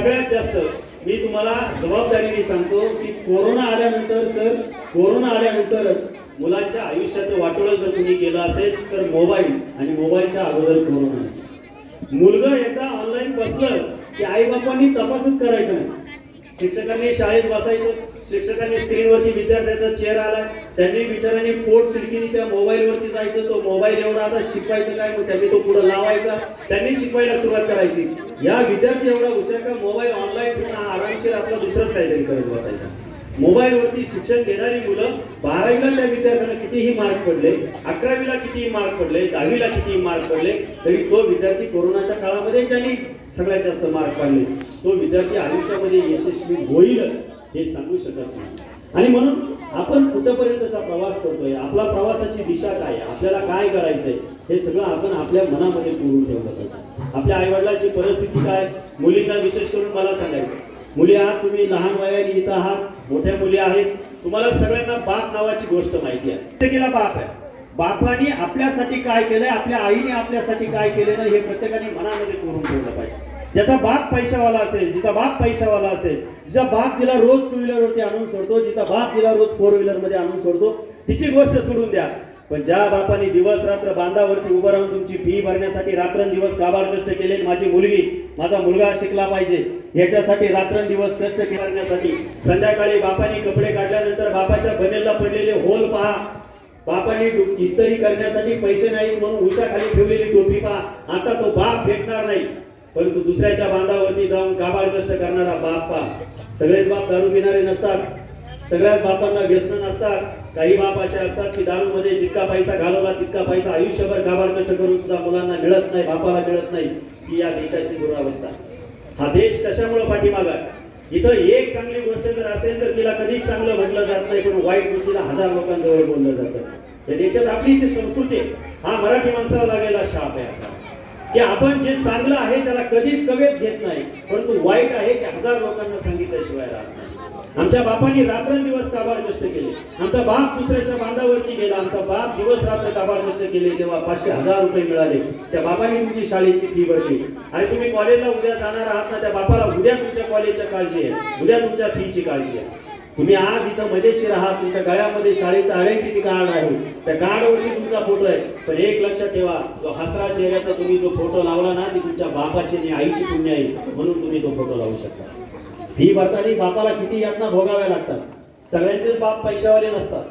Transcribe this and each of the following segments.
सगळ्यात जास्त मी तुम्हाला जबाबदारीने सांगतो की कोरोना आल्यानंतर सर कोरोना आल्यानंतर मुलांच्या आयुष्याचं वाटोळं जर तुम्ही केलं असेल तर मोबाईल आणि मोबाईलच्या अगोदर कोरोना मुलगा एकदा ऑनलाईन बसलं की आई बापांनी तपासच करायचं नाही. शिक्षकांनी शाळेत बसायचं शिक्षकांनी स्क्रीनवरती विद्यार्थ्याचा चेहरा आला त्यांनी विचारांनी पोट खिडकीने त्या मोबाईलवरती जायचं. तो मोबाईल एवढा आता शिकवायचं काय? मग त्यांनी तो पुढे लावायचा. त्यांनी शिकवायला सुरुवात करायची. या विद्यार्थी एवढा हुशार का? मोबाईल ऑनलाईन घेऊन आरामशीर आपला दुसरंच काहीतरी करत बसायचा. मोबाईलवरती शिक्षण घेणारी मुलं बारावीला त्या विद्यार्थ्यांना कितीही मार्क पडले अकरावीला कितीही मार्क पडले दहावीला कितीही मार्क पडले तरी तो विद्यार्थी कोरोनाच्या काळामध्ये ज्यांनी सगळ्यात जास्त मार्क पाडले तो विद्यार्थी आयुष्यामध्ये यशस्वी होईल हे सांगू शकत नाही. आणि म्हणून आपण कुठपर्यंतचा प्रवास करतोय आपला प्रवासाची दिशा काय आहे आपल्याला काय करायचंय हे सगळं आपण आपल्या मनामध्ये पुरून ठेवलं पाहिजे. आपल्या आईवडिलांची परिस्थिती काय मुलींना विशेष करून मला सांगायचं मुली आहात तुम्ही लहान वयाने इथं आहात मोठ्या मुली आहेत. तुम्हाला सगळ्यांना बाप नावाची गोष्ट माहिती आहे. प्रत्येकीला बाप आहे. बापाने आपल्यासाठी काय केलंय आपल्या आईने आपल्यासाठी काय केलेलं हे प्रत्येकाने मनामध्ये कोरून ठेवलं पाहिजे. ज्याचा बाप पैशावाला असेल जिचा बाप पैशावाला असेल जिचा बाप तिला रोज टू व्हीलरवरती आणून सोडतो जिचा बाप तिला रोज फोर व्हीलरमध्ये आणून सोडतो तिची गोष्ट सोडून द्या. पण ज्या बापाने दिवस रात्र बांधावरती उभं राहून तुमची फी भरण्यासाठी रात्रंदिवस काबाड कष्ट केले माझी मुलगी माझा मुलगा शिकला पाहिजे याच्यासाठी रात्रंदिवस कष्ट करण्यासाठी. संध्याकाळी बापाने कपडे काढल्यानंतर बापाच्या बनेलला पडलेले होल पहा. बापाने इस्तरी करण्यासाठी पैसे नाही म्हणून उशाखाली ठेवलेली टोपी पहा. आता तो बाप भेटणार नाही. परंतु दुसऱ्याच्या बांधावरती जाऊन काबाड कष्ट करणारा बाप सगळेच बाप दारू पिणारे नसतात. सगळ्याच बापांना व्यसन नसतात. काही बाप असे असतात की दारूमध्ये जितका पैसा घालवला तितका पैसा आयुष्यभर काबाड कष्ट करून सुद्धा मुलांना मिळत नाही बापाला मिळत नाही. ही या देशाची दुरावस्था. हा देश कशामुळे पाठीमागा आहे? इथं एक चांगली गोष्ट जर असेल तर तिला कधीच चांगलं म्हटलं जात नाही पण वाईट गोष्टीला हजार लोकांजवळ बोललं जातं. या देशात आपली इथे संस्कृती हा मराठी माणसाला लागलेला शाप आहे आता. की आपण जे चांगलं आहे त्याला कधीच कवेत घेत नाही परंतु वाईट आहे ते हजार लोकांना सांगितल्याशिवाय राहत नाही. आमच्या बापांनी रात्रंदिवस काबाड कष्ट केले. आमचा बाप दुसऱ्याच्या बांधावरती गेला आमचा बाप दिवस रात्र काबाड कष्ट केले तेव्हा पाचशे हजार रुपये मिळाले. त्या बापाने तुमची शाळेची फी भरली. आणि तुम्ही कॉलेजला उद्या जाणार आहात ना त्या बापाला उद्या तुमच्या कॉलेजच्या काळजी आहे. उद्या तुमच्या फीची काळजी आहे. तुम्ही आज इथं मजेशीर आहात. तुमच्या गळ्यामध्ये शाळेचं आयडेंटिटी कार्ड आहे. त्या कार्डवरती तुमचा फोटो आहे. पण एक लक्षात ठेवा जो हसरा चेहऱ्याचा तुम्ही जो फोटो लावला ना ती तुमच्या बापाची आणि आईची पुण्य आहे. म्हणून तुम्ही तो फोटो लावू शकता. ही भरताना बापाला किती यातना भोगाव्या लागतात. सगळ्यांचेच बाप पैशावाले नसतात.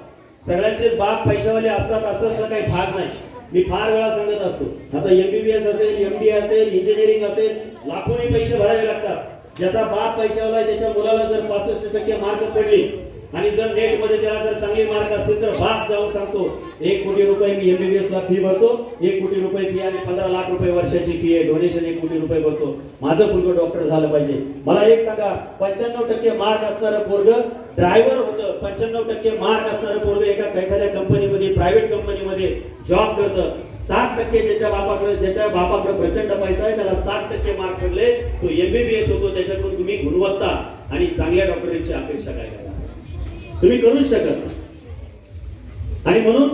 सगळ्यांचेच बाप पैशावाले असतात असं तर काही भाग नाही. मी फार वेळा सांगत असतो. आता एमबीबीएस असेल एमडी असेल इंजिनिअरिंग असेल लाखोनी पैसे भरावे लागतात. ज्याचा बाप पैशावाला त्याच्या मुलाला जर पासष्ट टक्के मार्क पडले आणि जर नेटमध्ये त्याला जर चांगले मार्क असतील तर बाप जाऊन सांगतो. एक कोटी रुपये मी एमबीबीएस ला फी भरतो. एक कोटी रुपये फी आणि पंधरा लाख रुपये वर्षाची फी आहे. डोनेशन एक कोटी रुपये भरतो. माझं मुलगा डॉक्टर झालं पाहिजे. मला एक सांगा पंच्याण्णव टक्के मार्क असणारं पोरग ड्रायव्हर होतं. पंच्याण्णव टक्के मार्क असणारं पोरग एका एखाद्या कंपनीमध्ये प्रायव्हेट कंपनीमध्ये जॉब करतं. साठ टक्के ज्याच्या बापाकडे ज्याच्या बापाकडे प्रचंड पैसा आहे त्याला साठ टक्के मार्क पडले. तो एमबीबीएस होतो. त्याच्याकडून तुम्ही गुणवत्ता आणि चांगल्या डॉक्टरांची अपेक्षा काय करा तुम्ही करूच शकत नाही. आणि म्हणून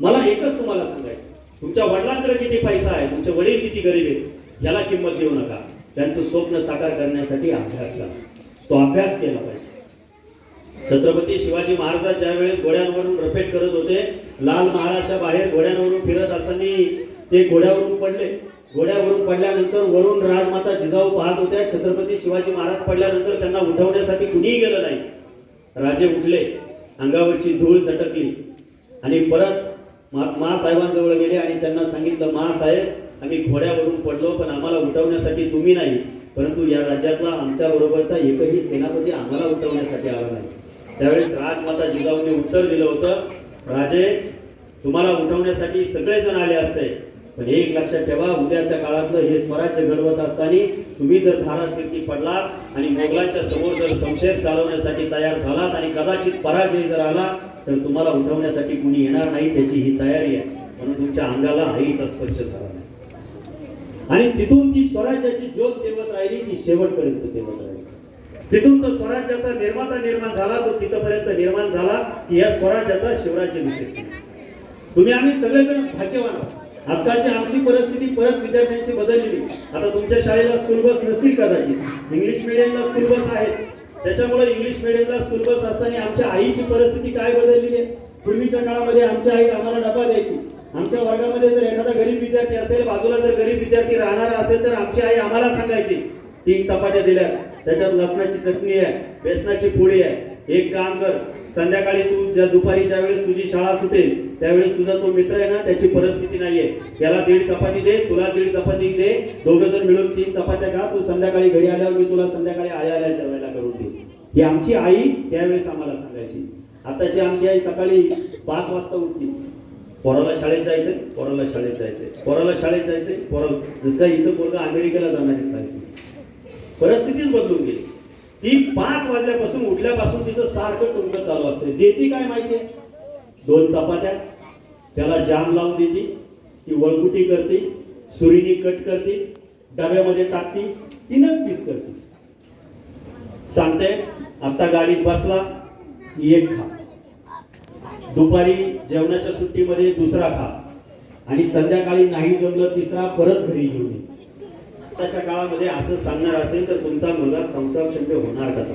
मला एकच तुम्हाला सांगायचं तुमच्या वडिलांकडे किती पैसा आहे तुमचे वडील किती गरीब आहेत याला किंमत देऊ नका. त्यांचं स्वप्न साकार करण्यासाठी अभ्यास करा. तो अभ्यास केला पाहिजे. छत्रपती शिवाजी महाराज ज्यावेळेस घोड्यांवरून रपेट करत होते लाल महाराजच्या बाहेर घोड्यांवरून फिरत असताना ते घोड्यावरून पडले. घोड्यावरून पडल्यानंतर वरून राजमाता जिजाऊ पाहत होत्या छत्रपती शिवाजी महाराज पडल्यानंतर त्यांना उठवण्यासाठी कुणीही गेलं नाही. राजे उठले अंगावरची धूळ झटकली. आणि परत मा- महासाहेबांजवळ गेले आणि त्यांना सांगितलं महासाहेब आम्ही घोड्यावरून पडलो पण आम्हाला उठवण्यासाठी तुम्ही नाही. परंतु या राज्यातला आमच्या बरोबरचा एकही सेनापती आम्हाला उठवण्यासाठी आला नाही. त्यावेळेस राजमाता जिजाऊंनी उत्तर दिलं होतं राजे तुम्हाला उठवण्यासाठी सगळेजण आले असते. पण एक लक्षात ठेवा उद्याच्या काळातलं हे स्वराज्य घडवत असताना तुम्ही जर धारास्थिती पडला आणि मोगलांच्या समोर जर संशय चालवण्यासाठी तयार झालात आणि कदाचित पराजय जर आला तर तुम्हाला उठवण्यासाठी कुणी येणार नाही त्याची ही तयारी आहे. म्हणून तुमच्या अंगाला आईचा स्पर्श झाला. नाही आणि तिथून ती स्वराज्याची ज्योत तेवत राहिली ती शेवटपर्यंत तेवत राहिली. तिथून तो स्वराज्याचा निर्माता निर्माण झाला तो तिथपर्यंत निर्माण झाला की या स्वराज्याचा शिवराज्य विषय. तुम्ही आम्ही सगळेजण भाग्यवान आहोत. आजकालची आमची परिस्थिती परत विद्यार्थ्यांची बदललेली. आता तुमच्या शाळेला स्कूल बस नसतील कदाचित. इंग्लिश मिडियमला स्कूल बस आहेत. त्याच्यामुळे इंग्लिश मिडियमला स्कूल बस असताना आमच्या आईची परिस्थिती काय बदलली आहे? पूर्वीच्या काळामध्ये आमची आई आम्हाला डबा द्यायची. आमच्या वर्गामध्ये जर एखादा गरीब विद्यार्थी असेल बाजूला जर गरीब विद्यार्थी राहणारा असेल तर आमची आई आम्हाला सांगायची तीन चपात्या दिल्या त्याच्यात लसणाची चटणी आहे बेसनाची पोळी आहे एक काम कर संध्याकाळी तू ज्या दुपारी ज्या वेळेस तुझी शाळा सुटेल त्यावेळेस तुझा तो मित्र आहे ना त्याची परिस्थिती नाहीये. त्याला दीड चपाती दे तुला दीड चपाती दे दोघ जण मिळून तीन चपात्या का तू संध्याकाळी घरी आल्यावर मी तुला संध्याकाळी आया आल्याच्या वेळेला करून दे ही आमची आई त्यावेळेस आम्हाला सांगायची. आताची आमची आई सकाळी पाच वाजता उठली. पोराला शाळेत जायचंय पोराला शाळेत जायचंय. पोराला शाळेत जायचंय पोराला दुसऱ्या इथं पोरगा अमेरिकेला जाणार आहे परिस्थितीच बदलून गेली. ती पाच वाजल्यापासून उठल्यापासून तिचं सारखं टुंक चालू असते. देती काय माहितीये दोन चपात्या त्याला जाम लावून देते ती वळकुटी करते सुरीनी कट करते डब्यामध्ये टाकते तीनच पीस करते. सांगते आता गाडीत बसला एक खा. दुपारी जेवणाच्या सुट्टीमध्ये दुसरा खा. आणि संध्याकाळी नाही जमलं तिसरा परत घरी घेऊन ये आताच्या काळामध्ये असं सांगणार असेल तर तुमचा मुलगा संसारक्षम्य होणार कसा?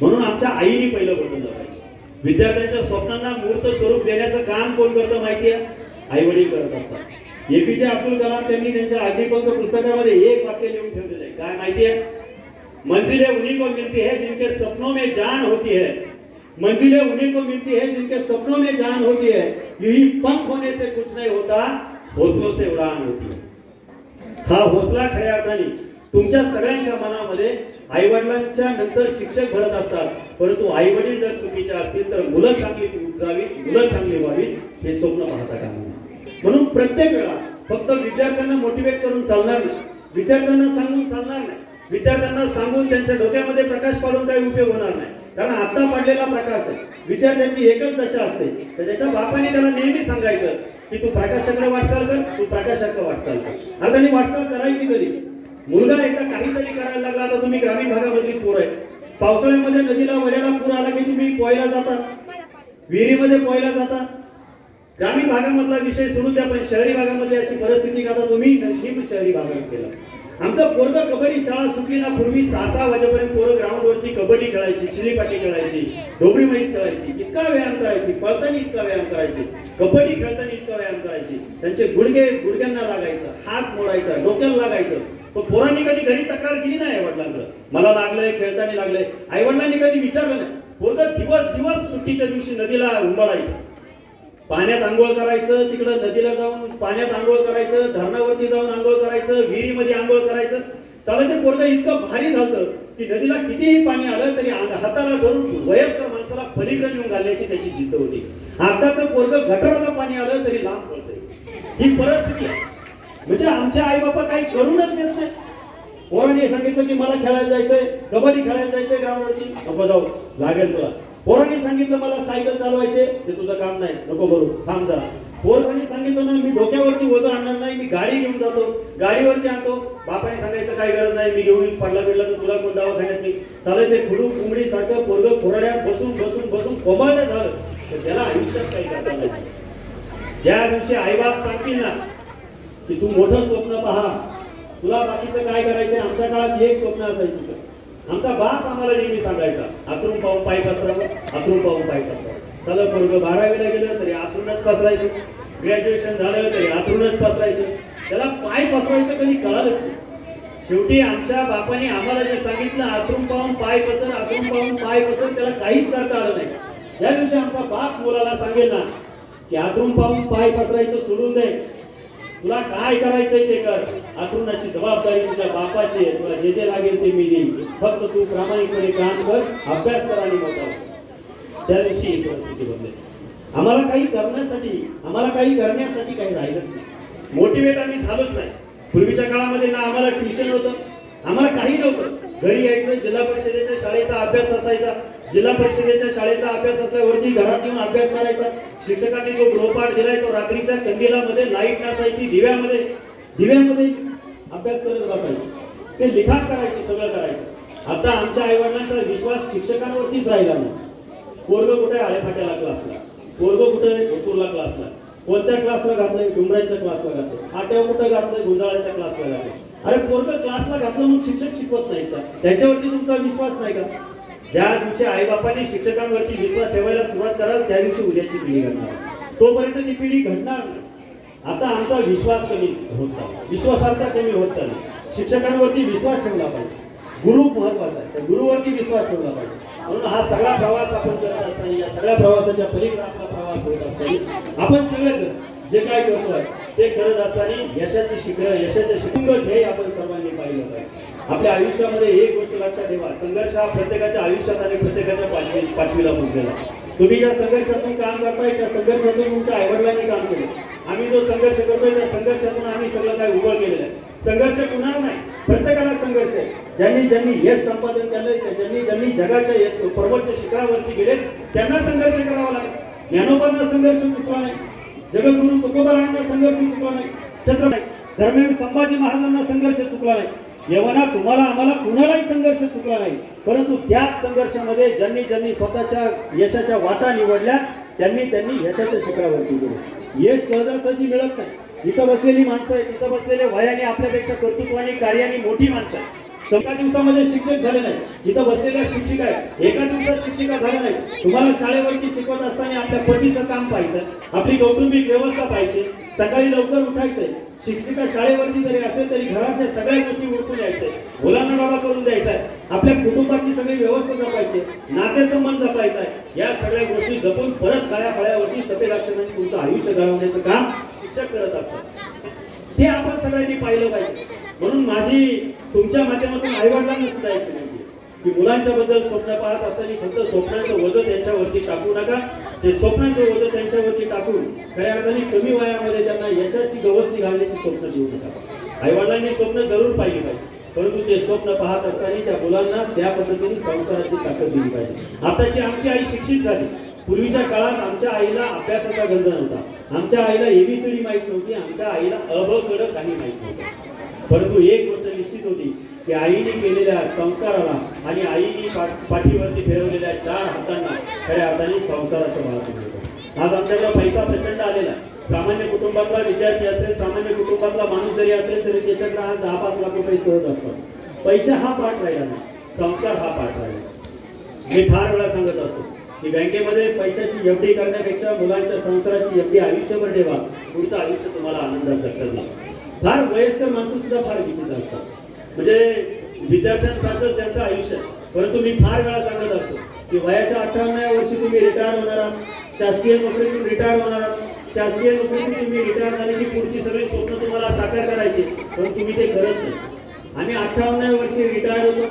म्हणून आमच्या आईने पहिलं बटन दाबायचं विद्यार्थ्यांच्या स्वप्नांना मूर्त स्वरूप देण्याचं काम कोण करतं माहिती आहे? आई वडील करत असतात. एपीजे अब्दुल कलाम त्यांनी त्यांच्या अग्निपंख पुस्तकामध्ये एक वाक्य लिहून ठेवलेलं आहे. काय माहिती आहे? मंजिलें उन्हीं को मिलती है जिनके सपनों में जान होती है. मंजिलें उन्हीं को मिलती है जिनके सपनों में जान होती है. यही पंख होने से कुछ नहीं होता हौसलों से उड़ान होती है. हा हौसला खऱ्या अर्थाने तुमच्या सगळ्यांच्या मनामध्ये आई वडिलांच्या नंतर शिक्षक भरत असतात. परंतु आई वडील जर चुकीचे असतील तर मुलं चांगली उजावीत मुलं चांगली व्हावीत हे स्वप्न पाहता का? म्हणून प्रत्येक वेळा फक्त विद्यार्थ्यांना मोटिवेट करून चालणार नाही. विद्यार्थ्यांना सांगून चालणार नाही. विद्यार्थ्यांना सांगून त्यांच्या डोक्यामध्ये प्रकाश पाडून काही उपयोग होणार नाही. कारण आता पडलेला प्रकाश आहे. विद्यार्थ्यांची एकच दशा असते. तर त्याच्या बापाने त्याला नेहमी सांगायचं की तू प्रकाशाकडे वाटचाल कर तू प्रकाशाकडे वाटचाल कर. अर्थाने वाटचाल करायची कधी? मुलगा एकदा काहीतरी करायला लागला आता तुम्ही ग्रामीण भागामधली पोर आहे पावसाळ्यामध्ये नदीला वड्याला पूर आला की तुम्ही पोहायला जाता. विहिरीमध्ये पोहायला जाता. ग्रामीण भागामधला विषय सोडून द्या पण शहरी भागामध्ये अशी परिस्थिती का आता तुम्ही नशीब शहरी भागात केला आमचा पोरग कबड्डी शाळा सुटली ना पूर्वी सहा सहा वाजेपर्यंत पोरं ग्राउंडवरती कबड्डी खेळायची चिलीपाटी खेळायची डोबरी म्हैस खेळायची इतका व्यायाम करायची पळताना इतका व्यायाम करायची कबड्डी खेळताना इतका व्यायाम करायची. त्यांचे गुडघे गुडघ्यांना लागायचं हात मोडायचा डोक्याला लागायचं. पण पोरांनी कधी घरी तक्रार केली नाही वडिलांकडे मला लागलंय खेळताना लागलंय. आई वडिलांनी कधी विचारलं नाही? पोरग दिवस दिवस सुट्टीच्या दिवशी नदीला उंबळायचं पाण्यात आंघोळ करायचं तिकडं नदीला जाऊन पाण्यात आंघोळ करायचं धरणावरती जाऊन आंघोळ करायचं विहिरीमध्ये आंघोळ करायचं. चालायचं पोरग इतकं भारी झालं की नदीला कितीही पाणी आलं तरी हाताला धरून वयस्कर माणसाला पलीकडे नेऊन घालण्याची त्याची जिद्द होती. आताचं पोरग गटराला पाणी आलं तरी लांब पडतंय. ही परिस्थिती आहे. म्हणजे आमच्या आई बाबा काही करूनच देत नाही. पोरांनी सांगितलं की मला खेळायला जायचंय कबड्डी खेळायला जायचंय ग्राउंडवरती. नको जाऊ लागेल तुला. पोरांनी सांगितलं मला सायकल चालवायचे ते तुझं काम नाही नको बरोबर थांब जरा. पोरांनी सांगितलं ना मी डोक्यावरती वजन आणणार नाही मी गाडी घेऊन जातो. गाडीवरती आणतो. बापाने सांगायचं काही गरज नाही मी घेऊन पडला बिडला तर तुला कोण दवाखान्यात नाही चालेल ते खुडू कुंबडी सारखं पोरग फोरड्यात बसून बसून बसून कोबाळलं झालं. तर त्याला आयुष्यात काही करता नाही. ज्या दिवशी आईबाप सांगतील ना की तू मोठं स्वप्न पहा तुला बाकीचं काय करायचंय? आमच्या काळात एक स्वप्न असायचं. तुझं आमचा बाप आम्हाला नेहमी सांगायचा आतरून पाहून पाय पसरावं आतरून पाहून पाय पसरावं. चला पोरग बारावीला गेलं तरी आतरूनच पसरायचं. ग्रॅज्युएशन झालं तरी आतरूनच पसरायचं. त्याला पाय पसरायचं कधी कळालंच नाही. शेवटी आमच्या बापाने आम्हाला जे सांगितलं आतरून पाहून पाय पसर आतरून पाहून पाय पसर त्याला काहीच करता आलं नाही. त्या दिवशी आमचा बाप मुलाला सांगेल ना की आतरून पाहून पाय पसरायचं सोडून दे. तुला काय करायचंय ते कर. आतुरणाची जबाबदारी तुझ्या बापाची आहे. तुला जे जे लागेल ते मी देईन. फक्त तू प्रामाणिकपणे काम कर अभ्यास कर आणि मोठा त्या दिवशी ही परिस्थिती बदलेल. आम्हाला काही करण्यासाठी आम्हाला काही करण्यासाठी काही राहिलंच नाही. मोटिवेट आम्ही झालोच नाही. पूर्वीच्या काळामध्ये ना आम्हाला ट्युशन होतं आम्हाला काही नव्हतं. घरी यायचं जिल्हा परिषदेच्या शाळेचा अभ्यास असायचा. जिल्हा परिषदेच्या शाळेचा अभ्यास असल्यावरती घरात येऊन अभ्यास करायचा. शिक्षकांनी जो गृहपाठ दिलाय तो रात्रीच्या कंदिलामध्ये लाइट नसायची दिव्यामध्ये दिव्यामध्ये अभ्यास करत बसायचे. ते लिखाण करायचे सगळं करायचं. आता आमच्या आई वडिलांचा विश्वास शिक्षकांवरतीच राहिला नाही. पोरग कुठे आळेफाट्याला क्लासला पोरग कुठे भरपूरला क्लासला कोणत्या क्लासला घातलंय? डुमराच्या क्लासला घातलं आट्यावर कुठं घातलंय? गुंजाळाच्या क्लासला घातलं अरे पोरग क्लासला घातलं मग शिक्षक शिकवत नाही का? त्याच्यावरती तुमचा विश्वास नाही का? ज्या दिवशी आईबापांनी शिक्षकांवरती विश्वास ठेवायला सुरुवात कराल त्या दिवशी उद्याची पिढी घडणार. तोपर्यंत ती पिढी घडणार नाही. आता आमचा विश्वास कमी होत चालला. विश्वासार्हता कमी होत चालली. शिक्षकांवरती विश्वास ठेवला पाहिजे. गुरु महत्त्वाचा आहे. त्या गुरुवरती विश्वास ठेवला पाहिजे. म्हणून हा सगळा प्रवास आपण करत असताना या सगळ्या प्रवासाच्या पलीकडे आपला प्रवास होत असताना आपण सगळे जे काय करतोय ते करत असताना यशाची शिखर यशाचे शिखर ध्येय आपण सर्वांनी पाहिलं पाहिजे. आपल्या आयुष्यामध्ये एक गोष्ट लक्षात ठेवा. संघर्ष हा प्रत्येकाच्या आयुष्यात आणि प्रत्येकाच्या पाचवी पाचवीला पोहोचलेला आहे. तुम्ही ज्या संघर्षातून काम करताय त्या संघर्षातून तुमच्या आईवडिलांनी काम केलं. आम्ही जो संघर्ष करतोय त्या संघर्षातून आम्ही सगळं काय उभं केलेलं आहे. संघर्ष कुणाला नाही प्रत्येकाला संघर्ष आहे. ज्यांनी ज्यांनी यश संपादन केलंय ज्यांनी ज्यांनी जगाच्या पर्वतच्या शिखरावरती गेले त्यांना संघर्ष करावा लागेल. ज्ञानोबांना संघर्ष चुकला नाही. जगद्गुरु तुकोबारायांना संघर्ष चुकला नाही. छत्रपती दरम्यान संभाजी महाराजांना संघर्ष चुकला नाही. येवना तुम्हाला आम्हाला कुणालाही संघर्ष चुकला नाही. परंतु त्याच संघर्षामध्ये ज्यांनी ज्यांनी स्वतःच्या यशाच्या वाटा निवडल्या त्यांनी त्यांनी यशाच्या शिखरावरती गेले. यश सहजासहजी मिळत नाही. इथं बसलेली माणसं आहेत इथं बसलेल्या वयाने आपल्यापेक्षा कर्तृत्वाने कार्याने मोठी माणसं आहेत. एका दिवसामध्ये शिक्षक झाले नाही. इथं बसलेल्या शिक्षिका आहेत. एका दिवसात शिक्षिका झाल्या नाही तुम्हाला शाळेवरती शिकवत असताना आपल्या पतीचं काम पाहायचं आपली कौटुंबिक व्यवस्था पाहिजे सकाळी लवकर उठायचंय शिक्षिका शाळेवरती जरी असेल तरी घरातल्या सगळ्या गोष्टी उरकून यायचंय मुलांना डबा करून द्यायचा आहे. आपल्या कुटुंबाची सगळी व्यवस्था जपायची नातेसंबंध जपायचा आहे. या सगळ्या गोष्टी जपून परत काळ्या फळ्यावरती सफेद अक्षरांनी तुमचं आयुष्य घडवण्याचं काम शिक्षक करत असतात. ते आपण सगळ्यांनी पाहिलं पाहिजे. म्हणून माझी तुमच्या माध्यमातून आईवडिलांना सुद्धा एक विनंती की मुलांच्या बद्दल स्वप्न पाहत असताना फक्त स्वप्नाचं वजन त्यांच्यावरती टाकू नका. ते स्वप्नाचं वजन त्यांच्यावरती टाकून खऱ्या अर्थाने कमी वयामध्ये त्यांना यशाची गवसणी घालण्याची स्वप्न देऊ नका. आईवडिलांनी स्वप्न जरूर पाहिली पाहिजे परंतु ते स्वप्न पाहत असताना त्या मुलांना त्या पद्धतीने संस्काराची ताकद दिली पाहिजे. आताची आमची आई शिक्षित झाली. पूर्वीच्या काळात आमच्या आईला अभ्यासाचा गंध नव्हता. आमच्या आईला एबीसीडी माहीत नव्हती आमच्या आईला अभ कडक काही माहीत नव्हतं. परंतु एक गोष्ट निश्चित होती की आईने केलेल्या संस्काराला आणि आईने पाठीवरती फिरवलेल्या चार हातांना खऱ्या हाताने संसाराचं भाग होतं आज आमच्याकडे पैसा प्रचंड आलेला सामान्य कुटुंबातला विद्यार्थी असेल सामान्य कुटुंबातला माणूस जरी असेल तरी त्याच्याकडे आज दहा पाच लाख रुपये सहज असतात. पैसा हा पाठ राहिला नाही. संस्कार हा पाठ राहिला मी फार वेळा सांगत असतो की बँकेमध्ये पैशाची एफडी करण्यापेक्षा मुलांच्या संस्काराची एफडी आयुष्यभर ठेवा पुढचं आयुष्य तुम्हाला आनंदात जगता नाही फार वयस्कर माणसं सुद्धा फार विचित्र असतात म्हणजे विद्यार्थ्यांसारखंच त्यांचं आयुष्य. परंतु मी फार वेळा सांगत असतो की वयाच्या अठ्ठावन्नाव्या वर्षी तुम्ही रिटायर होणार आहात. शासकीय नोकरीतून रिटायर होणार आहात. शासकीय नोकरीतून तुम्ही रिटायर झाले की पुढची सगळी स्वप्न तुम्हाला साकार करायची. पण तुम्ही ते करत नाही. आम्ही अठ्ठावन्नाव्या वर्षी रिटायर होतो.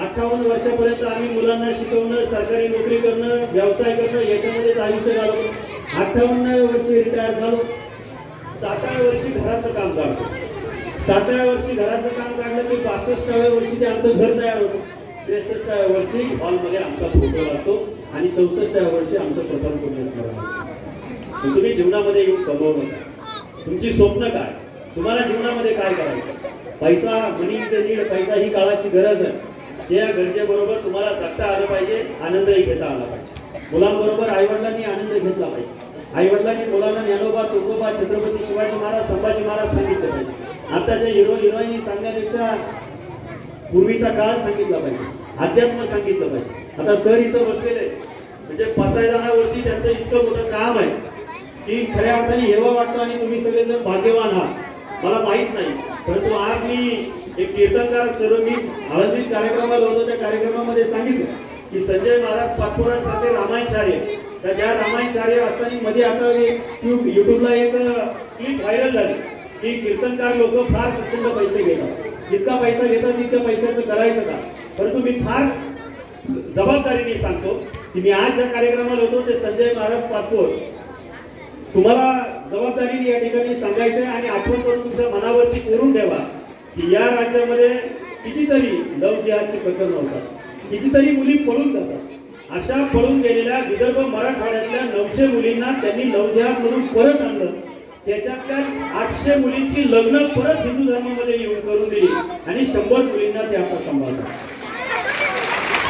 अठ्ठावन्न वर्षापर्यंत आम्ही मुलांना शिकवणं सरकारी नोकरी करणं व्यवसाय करणं याच्यामध्येच आयुष्य घालवलं. अठ्ठावन्नाव्या वर्षी रिटायर झालो. साठाव्या वर्षी घराचं काम काढतो. सातव्या वर्षी घराचं काम काढलं की बासष्टाव्या वर्षी ते आमचं घर तयार होतं. त्रेसष्टाव्या वर्षी हॉलमध्ये आमचा फोटो लागतो आणि चौसष्टाव्या वर्षी आमचं प्रथम पुण्यस्मरण तुम्ही जीवनामध्ये येऊन कमवलं काय तुमची स्वप्न काय? तुम्हाला जीवनामध्ये काय करायचं? पैसा मनी नीड पैसा ही काळाची गरज आहे. या गरजेबरोबर तुम्हाला जगता आलं पाहिजे आनंदही घेता आला पाहिजे. मुलांबरोबर आईवडिलांनी आनंद घेतला पाहिजे. आईवडिलांनी मुलांना ज्ञानोबा तुकोबा छत्रपती शिवाजी महाराज संभाजी महाराज सांगितलं पाहिजे. आताच्या हिरो हिरोईनी सांगण्यापेक्षा पूर्वीचा काळ सांगितला पाहिजे. अध्यात्म सांगितलं पाहिजे. आता सर इथं बसलेले म्हणजे पसायदानावरती त्यांचं इतकं मोठं काम आहे की खऱ्या अर्थाने हेवा वाटतो आणि तुम्ही सगळेजण भाग्यवान आहात. मला माहीत नाही. परंतु आज मी एक कीर्तनकार सर्व मी आळंदीत कार्यक्रमाला होतो. त्या कार्यक्रमामध्ये सांगितलं की संजय महाराज पाचपुरांसारखे रामायणचार्य तर ज्या रामायणचार्य असताना मध्ये आता युट्यूबला एक क्लिप व्हायरल झाली. की कीर्तनकार लोक फार प्रचंड पैसे घेतात. जितका पैसा घेतात तितक्या पैशाचं करायचं का? परंतु मी फार जबाबदारीने सांगतो की मी आज ज्या कार्यक्रमाला होतो ते संजय महाराज पासपोर्ट तुम्हाला जबाबदारीने या ठिकाणी सांगायचं आहे आणि आठवण करून तुमच्या मनावरती कोरून ठेवा की या राज्यामध्ये कितीतरी लव जिहादची प्रकरणं होतात. कितीतरी मुली पळून जातात. अशा पळून गेलेल्या विदर्भ मराठवाड्यातल्या नऊशे मुलींना त्यांनी लव म्हणून परत आणलं. त्याच्यातल्या आठशे मुलींची लग्न परत हिंदू धर्मामध्ये येऊन करून दिली. आणि शंभर मुलींना ते आता सांभाळतात.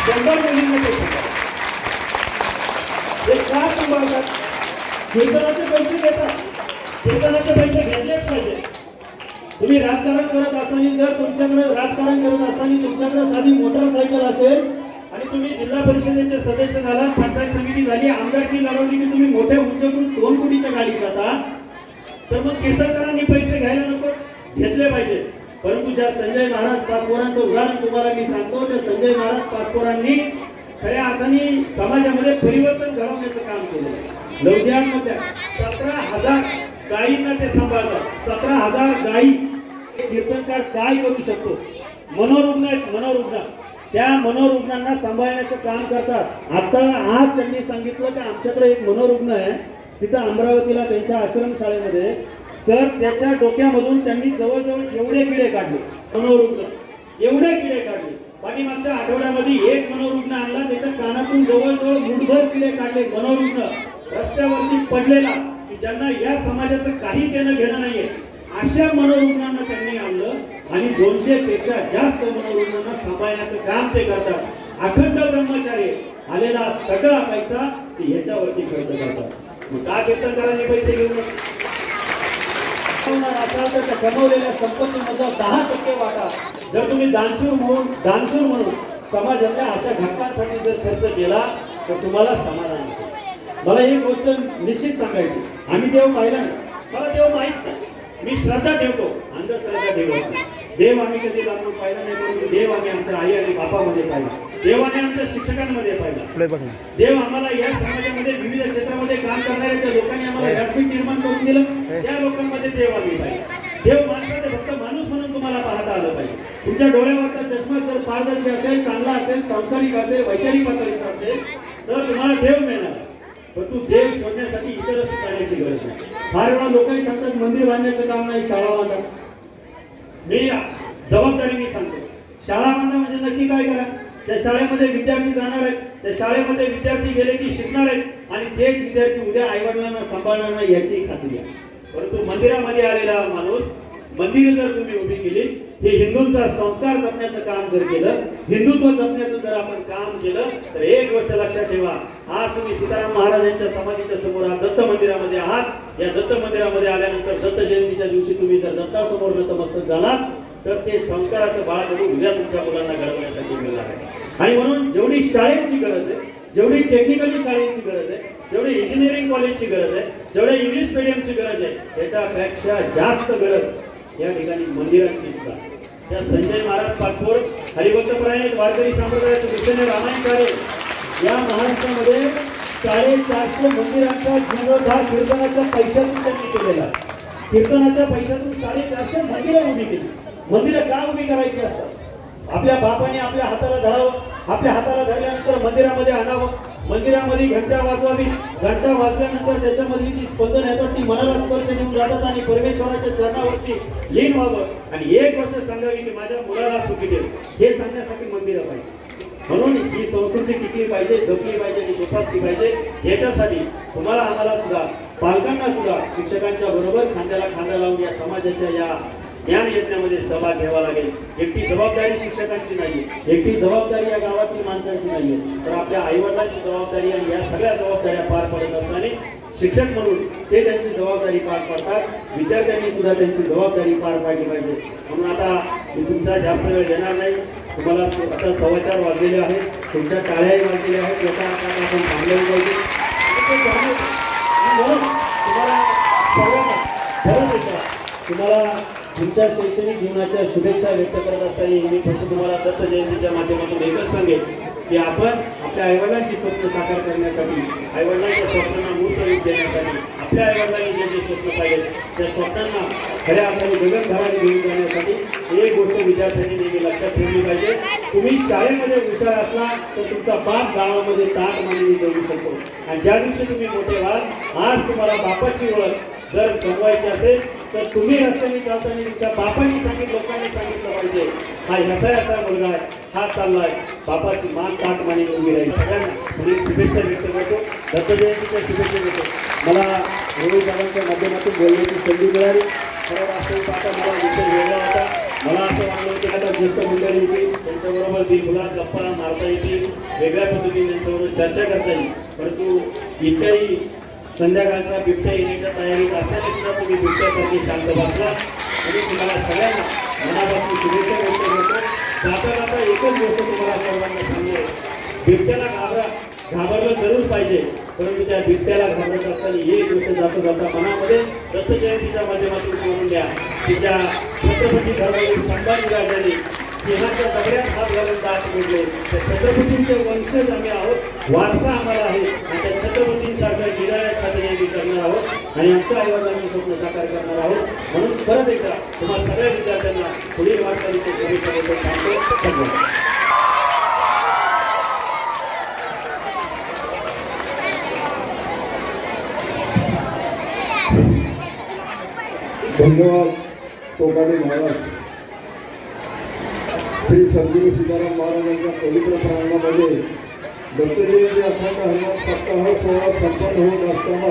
शंभर मुलींना ते सांभाळतात. ते का सांभाळतात? कीर्तनाचे पैसे देतात. कीर्तनाचे पैसे घेतलेच पाहिजे. तुम्ही राजकारण करत असताना जर तुमच्याकडे राजकारण करत असताना तुमच्याकडे साधी मोटरसायकल असेल आणि तुम्ही जिल्हा परिषदेचे सदस्य झाला पंचायत समिती झाली आमदारकी लढवली की तुम्ही मोठ्या उंचकडून दोन कोटीच्या गाडी जाता तर मग कीर्तनकारांनी पैसे घ्यायला नको घेतले पाहिजे. परंतु ज्या संजय महाराज पाचपोरांचं उदाहरण तुम्हाला मी सांगतो त्या संजय महाराज पाचपोरांनी खऱ्या अर्थाने समाजामध्ये परिवर्तन घडवण्याचं काम केलं लौद्यामध्ये सतरा हजार गायींना ते सांभाळतात. सतरा हजार गायी कीर्तनकार काय करू शकतो? मनोरुग्ण आहेत मनोरुग्ण. त्या मनोरुग्णांना सांभाळण्याचं काम करतात. आता आज त्यांनी सांगितलं की आमच्याकडे एक मनोरुग्ण आहे तिथं अमरावतीला त्यांच्या आश्रमशाळेमध्ये. सर त्याच्या डोक्यामधून त्यांनी जवळजवळ एवढे किडे काढले मनोरुग्ण. एवढे किडे काढले. पाठीमागच्या आठवड्यामध्ये एक मनोरुग्ण आणला त्याच्या कानातून जवळजवळ मुठभर किडे काढले मनोरुग्ण. रस्त्यावरती पडलेला की ज्यांना या समाजाचं काही देणं घेणं नाहीये. अशा मनोरुग्णांना त्यांनी आणलं आणि दोनशे पेक्षा जास्त मनोरुग्णांना सांभाळण्याचं काम ते करतात. अखंड ब्रह्मचारी. आलेला सगळा पैसा ते ह्याच्यावरती खर्च करतात. मग का कीर्तनकारांनी पैसे घेऊ पैसे घेऊन? असाल तर त्या कमवलेल्या संपत्तीमधला दहा टक्के वाटा. जर तुम्ही दानशूर म्हणून दानशूर म्हणून समाजातल्या अशा घटकांसाठी जर खर्च केला तर तुम्हाला समाधान मिळेल. मला ही गोष्ट निश्चित सांगायची. आम्ही देव पाहिला नाही. मला देव माहीत नाही. मी श्रद्धा ठेवतो. अंधश्रद्धा ठेवतो देव आम्ही कधी लागून पाहिला नाही परंतु देव आम्ही आमच्या आई आणि बापामध्ये पाहिला. देवाने आमच्या शिक्षकांमध्ये पाहिला. देव आम्हाला या समाजामध्ये विविध क्षेत्रामध्ये काम करणाऱ्या ज्या लोकांनी आम्हाला व्यासपीठ निर्माण करून दिलं. त्या लोकांमध्ये देव आम्ही पाहिजे देव माणसाचे फक्त माणूस म्हणून तुम्हाला पाहता आलं पाहिजे. तुमच्या डोळ्यावरचा चष्मा जर पारदर्शी असेल चांगला असेल संस्कारिक असेल वैचारिक पातळीचा असेल तर तुम्हाला देव मिळणार. परंतु देव शोधण्यासाठी इतर जाण्याची गरज नाही फार वेळा लोकांनी सांगतात मंदिर बांधण्याचं काम नाही शाळा बांधा. मी जबाबदारी मी सांगतो. शाळा बांधा म्हणजे नक्की काय करा? त्या शाळेमध्ये विद्यार्थी जाणार आहेत. त्या शाळेमध्ये विद्यार्थी गेले की शिकणार आहेत. आणि तेच विद्यार्थी उद्या आईवडिलांना सांभाळणार नाही याची खात्री आहे. परंतु मंदिरामध्ये आलेला माणूस मंदिर जर तुम्ही उभी केली हे हिंदूंचा संस्कार जपण्याचं काम जर केलं हिंदुत्व जपण्याचं जर आपण काम केलं तर एक गोष्ट लक्षात ठेवा. आज तुम्ही सीताराम महाराजांच्या समाधीच्या समोर आहात दत्त मंदिरामध्ये आहात. या दत्त मंदिरामध्ये आल्यानंतर दत्त जयंतीच्या दिवशी तुम्ही जर दत्तासमोर नतमस्तक झालात तर ते संस्काराचं बाळ उद्या तुमच्या मुलांना घडवण्यासाठी मिळणार आहे. आणि म्हणून जेवढी शाळेची गरज आहे जेवढी टेक्निकली शाळेची गरज आहे जेवढी इंजिनिअरिंग कॉलेजची गरज आहे जेवढ्या इंग्लिश मिडियमची गरज आहे त्याच्यापेक्षा जास्त गरज या ठिकाणी मंदिरांची सुद्धा त्या संजय महाराज पाचोड हरिभक्तपरायण वारकरी संप्रदायाचे मिशन रामायण कार्य या महाराष्ट्रामध्ये साडेचारशे मंदिरांचा जीर्णोद्धार कीर्तनाच्या पैशातून त्यांनी केलेला कीर्तनाच्या पैशातून साडेचारशे मंदिरं उभी केली. मंदिरं का उभी करायची असतात? आपल्या बापाने आपल्या हाताला धरावं आपल्या हाताला धरल्यानंतर मंदिरामध्ये आणावं मंदिरामध्ये घंटा वाजवावी घंटा वाजल्यानंतर त्याच्यामधली ती स्पंदन येतात ती मनाला स्पर्श देऊन जातात आणि परमेश्वराच्या चरणावरती लीन व्हावं. आणि एक गोष्ट सांगावी की माझ्या मुलाला सुखी देईल हे सांगण्यासाठी मंदिरं पाहिजे. म्हणून ही संस्कृती टिकली पाहिजे जपली पाहिजे ती जोपासली पाहिजे. याच्यासाठी तुम्हाला आम्हाला सुद्धा पालकांना सुद्धा शिक्षकांच्या बरोबर खांद्याला खांदा लावून या समाजाच्या या ज्ञान यज्ञामध्ये सहभाग घ्यावा लागेल. एकटी जबाबदारी शिक्षकांची नाही एकटी जबाबदारी या गावातील माणसांची नाही तर आपल्या आईवडिलांची जबाबदारी आणि या सगळ्या जबाबदाऱ्या पार पडत असताना शिक्षक म्हणून ते त्यांची जबाबदारी पार पाडतात. विद्यार्थ्यांनी सुद्धा त्यांची जबाबदारी पार पाडली पाहिजे. म्हणून आता मी तुमचा जास्त वेळ देणार नाही. तुम्हाला आता सवाचार वाजलेले आहेत. तुमच्या टाळ्याही वाजलेल्या आहेत. याचा आता आपण थांबलेलं पाहिजे. म्हणून तुम्हाला सर्वांना खरंच तुम्हाला तुमच्या शैक्षणिक जीवनाच्या शुभेच्छा व्यक्त करत असताना मी फक्त तुम्हाला दत्त जयंतीच्या माध्यमातून एकच सांगेन की आपण आपल्या आईवडिलांची स्वप्न साकार करण्यासाठी आईवडिलांच्या स्वप्नांना मूर्त रूप देण्यासाठी आपल्या आईवडिलांनी जे जे स्वप्न पाहिजे त्या स्वप्नांना खऱ्या अर्थाने जगतभराने घेऊन जाण्यासाठी एक गोष्ट विद्यार्थ्यांनी नेहमी लक्षात ठेवली पाहिजे. तुम्ही शाळेमध्ये हुशार असला तर तुमचा बाप गावामध्ये ताट मांडणी जगू शकतो. आणि ज्या दिवशी तुम्ही मोठे व्हाल आज तुम्हाला बापाची ओळख जर बनवायची असेल तर तुम्ही रस्त्याने चालताना तुमच्या बापांनी सांगितलं लोकांनी सांगितलं पाहिजे. हा ह्याचा याचा मुलगा आहे हा चाललाय बापाची मान ताट माने उभी राहील. सगळ्यांना मी शुभेच्छा व्यक्त करतो. दत्तजयंतीच्या शुभेच्छा देतो. मला रोहित माध्यमातून बोलण्याची संधी मिळाली. खरं वास्तविक आता मला विषय वेगळा होता. मला असं वाटलं होतं की आता ज्येष्ठ मंडळी होती त्यांच्याबरोबर दिलखुलास गप्पा मारता येतील वेगळ्या पद्धतीने त्यांच्याबरोबर चर्चा करता येईल. परंतु इतक्याही संध्याकाळचा बिबट्या येण्याच्या तयारीत असताना सुद्धा तुम्ही बिबट्यासाठी शांत बसला. आणि तुम्हाला सगळ्यांना मनापासून शुभेच्छा व्यक्त करतो. जाता जाता एकच गोष्ट तुम्हाला सर्वांना सांगू बिबट्याला घाबरा घाबरलं जरूर पाहिजे. परंतु त्या बिबट्याला घाबरत असताना एक गोष्ट जाता जाता मनामध्ये दत्त जयंतीच्या माध्यमातून करून द्या. तिच्या ज्या छत्रपती संभाजी राजांनी सिंहाच्या दगड्यात हात घालून दात मोडले त्या छत्रपतींचे वंशज आम्ही आहोत. वारसा आम्हाला आहे. आणि त्या छत्रपतींसारख्या निराळ्यासाठी आम्ही करणार आहोत. आणि आमच्या आईवडिलांची स्वप्न साकार करणार आहोत. म्हणून परत एकदा तुम्हाला सगळ्या विद्यार्थ्यांना पुढील वाटचालीचे शुभेच्छा सांगतो. धन्यवाद. धन्यवाद कोकाटे महाराज श्री सद्गुरू सीताराम महाराजांच्या पवित्र प्रांगणामध्ये दत्तजयंती अखंड हनुमान सप्ताह सोहळा संपन्न होत असताना